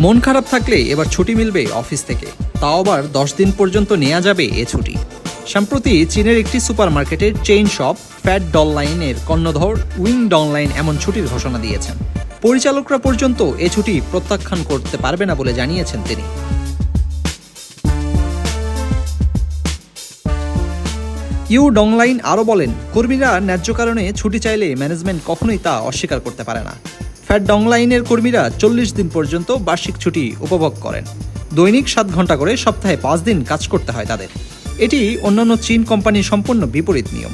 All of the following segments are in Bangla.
মন খারাপ থাকলে এবার ছুটি মিলবে অফিস থেকে। তাও আবার দশ দিন পর্যন্ত নেওয়া যাবে এ ছুটি। সম্প্রতি চীনের একটি সুপার সুপারমার্কেটের চেইন শপ, ফ্যাট ডল লাইনের কর্ণধর, উইং ডল লাইন এমন ছুটির ঘোষণা দিয়েছেন। পরিচালকরা পর্যন্ত এ ছুটি প্রত্যাখ্যান করতে পারবে না বলে জানিয়েছেন তিনি। ইউ ডংলাইন আরও বলেন, কর্মীরা ন্যায্য কারণে ছুটি চাইলে ম্যানেজমেন্ট কখনোই তা অস্বীকার করতে পারে না। ফ্যাট ডংলাইনের কর্মীরা চল্লিশ দিন পর্যন্ত বার্ষিক ছুটি উপভোগ করেন। দৈনিক সাত ঘণ্টা করে সপ্তাহে পাঁচ দিন কাজ করতে হয় তাদের। এটি অন্যান্য চীন কোম্পানির সম্পূর্ণ বিপরীত নিয়ম।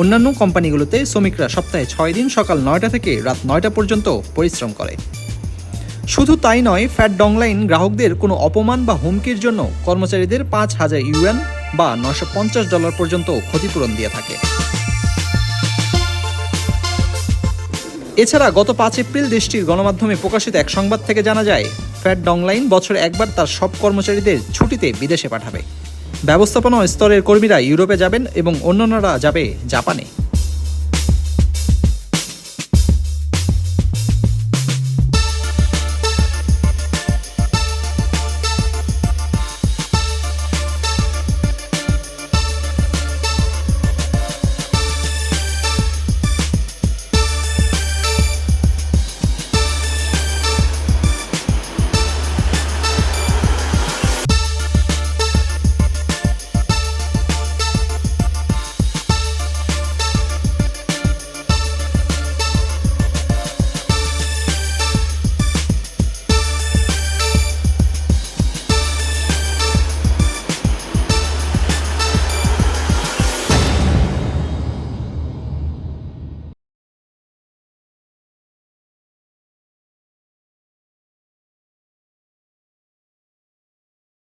অন্যান্য কোম্পানিগুলোতে শ্রমিকরা সপ্তাহে ছয় দিন সকাল নয়টা থেকে রাত নয়টা পর্যন্ত পরিশ্রম করে। শুধু তাই নয়, ফ্যাট ডংলাইন গ্রাহকদের কোনো অপমান বা হুমকির জন্য কর্মচারীদের পাঁচ হাজার ইউএন বা নশো পঞ্চাশ ডলার পর্যন্ত ক্ষতিপূরণ দিয়ে থাকে। এছাড়া গত পাঁচ এপ্রিল দেশটির গণমাধ্যমে প্রকাশিত এক সংবাদ থেকে জানা যায়, ফ্যাট ডংলাইন বছরে একবার তার সব কর্মচারীদের ছুটিতে বিদেশে পাঠাবে। ব্যবস্থাপনা স্তরের কর্মীরা ইউরোপে যাবেন এবং অন্যান্যরা যাবে জাপানে।